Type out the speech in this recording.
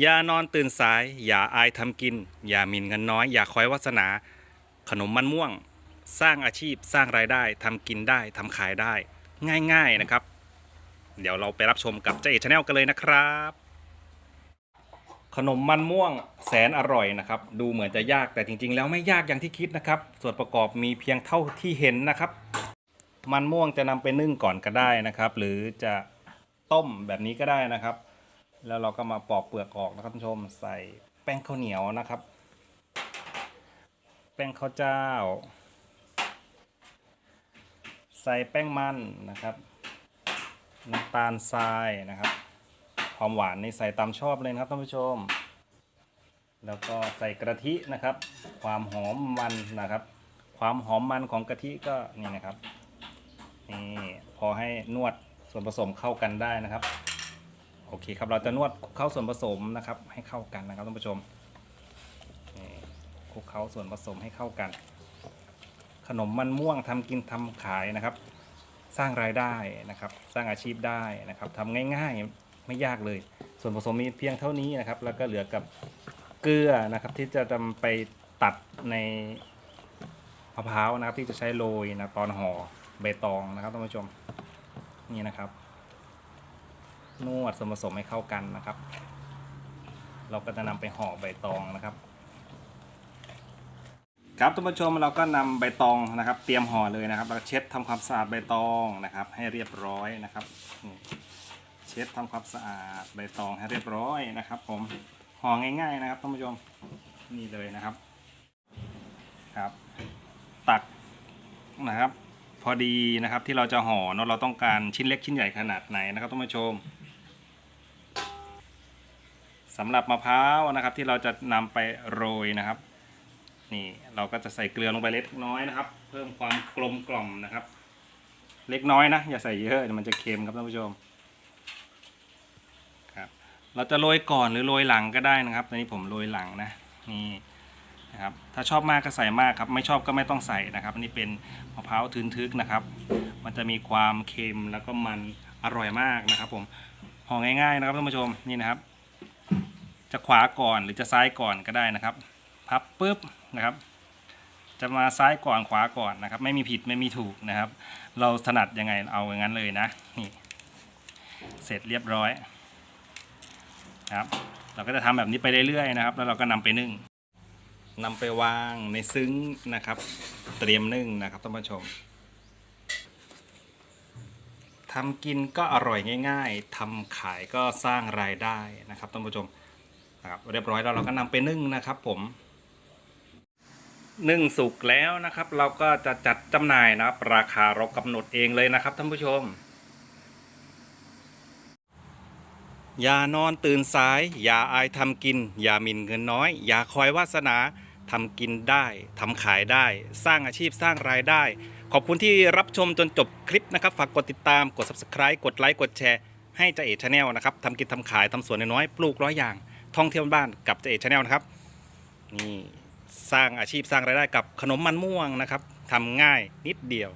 อย่านอนตื่นสาย อย่าอายทำกิน อย่าหมิ่นเงินน้อย อย่าคอยวาสนา ขนมมันม่วง สร้างอาชีพสร้างรายได้ทำกินได้ทำขายได้ ง่ายๆนะครับ เดี๋ยวเราไปรับชมกับเจ๊เอชาแนลกันเลยนะครับ ขนมมันม่วงแสนอร่อยนะครับ ดูเหมือนจะยากแต่จริง ๆ แล้วไม่ยากอย่างที่คิดนะครับ ส่วนประกอบมีเพียงเท่าที่เห็นนะครับ มันม่วงจะนำไปนึ่งก่อนก็ได้นะครับ หรือจะต้มแบบนี้ก็ได้นะครับ แล้วเราก็มาปอกเปลือกออกนะครับท่านผู้ชมใส่แป้งข้าวเหนียวนะครับ แป้งข้าวเจ้า ใส่แป้งมันนะครับน้ำตาลทรายนะครับความหวานนี่ใส่ตามชอบเลยนะครับท่านผู้ชม แล้วก็ใส่กะทินะครับ ความหอมมันนะครับ ความหอมมันของกะทิก็นี่นะครับนี่พอให้นวดส่วนผสมเข้ากันได้นะครับ อเคครับเราจะนวดคลุกเข้าส่วนผสมนะครับ ให้เข้ากันนะครับท่านผู้ชมคลุกเข้าส่วนผสมให้เข้ากัน ขนมมันม่วงทำกินทำขายนะครับ สร้างรายได้นะครับ สร้างอาชีพได้นะครับทำง่ายๆไม่ยากเลย ส่วนผสมมีเพียงเท่านี้นะครับ แล้วก็เหลือกับเกลือนะครับ ที่จะนำไปตัดในมะพร้าวนะครับ ที่จะใช้โรยนะตอนห่อใบตองนะครับท่านผู้ชมนี่นะครับ นวดส่วนผสมให้เข้ากันนะครับ เราก็จะนำไปห่อใบตองนะครับ ครับท่านผู้ชมเราก็นำใบตองนะครับ เตรียมห่อเลยนะครับแล้วก็เช็ดทำความสะอาดใบตองนะครับ ให้เรียบร้อยนะครับเช็ดทำความสะอาดใบตองให้เรียบร้อยนะครับ ผมห่อง่ายๆนะครับท่านผู้ชมนี่เลยนะครับครับ ตักนะครับ พอดีนะครับที่เราจะห่อเนาะเราต้องการชิ้นเล็กชิ้นใหญ่ขนาดไหนนะครับท่านผู้ชม สำหรับมะพร้าวนะครับที่เราจะนำไปโรยนะครับ นี่เราก็จะใส่เกลือลงไปเล็กน้อยนะครับ เพิ่มความกลมกล่อมนะครับ เล็กน้อยนะ อย่าใส่เยอะมันจะเค็มครับท่านผู้ชมครับ เราจะโรยก่อนหรือโรยหลังก็ได้นะครับตอนนี้ผมโรยหลังนะนี่นะครับถ้าชอบมากก็ใส่มากครับ ไม่ชอบก็ไม่ต้องใส่นะครับอันนี้เป็นมะพร้าวทึนทึกนะครับ มันจะมีความเค็มแล้วก็มันอร่อยมากนะครับ ผมห่อง่าย ๆ นะครับท่านผู้ชมนี่นะครับ จะขวาก่อนหรือจะซ้ายก่อนก็ได้นะครับ พับปุ๊บนะครับ จะมาซ้ายก่อนขวาก่อนนะครับ ไม่มีผิดไม่มีถูกนะครับ เราถนัดยังไงเอาอย่างนั้นเลยนะนี่เสร็จเรียบร้อยนะครับ เราก็จะทำแบบนี้ไปเรื่อยๆนะครับ แล้วเราก็นำไปนึ่งนำไปวางในซึ้งนะครับ เตรียมนึ่งนะครับท่านผู้ชมทำกินก็อร่อยง่าย ๆทำขายก็สร้างรายได้นะครับท่านผู้ชม นะครับเรียบร้อยแล้วเราก็นำไปนึ่งนะครับ ผม นึ่งสุกแล้วนะครับ เราก็จะจัดจำหน่ายนะครับ ราคาเรากำหนดเองเลยนะครับท่านผู้ชม อย่านอนตื่นสาย อย่าอายทำกิน อย่ามินเงินน้อย อย่าคอยวาสนาทำกินได้ทำขายได้ สร้างอาชีพสร้างรายได้ ขอบคุณที่รับชมจนจบคลิปนะครับ ฝากกดติดตาม กด subscribe กดไลค์ กดแชร์ ให้เจาเอกชาแนลนะครับ ทำกินทำขายทำสวนน้อยๆ ปลูกร้อยอย่าง ท่องเที่ยวบ้านกับเจเอชแนลนะครับนี่สร้างอาชีพสร้างรายได้กับขนมมันม่วงนะครับทำง่ายนิดเดียว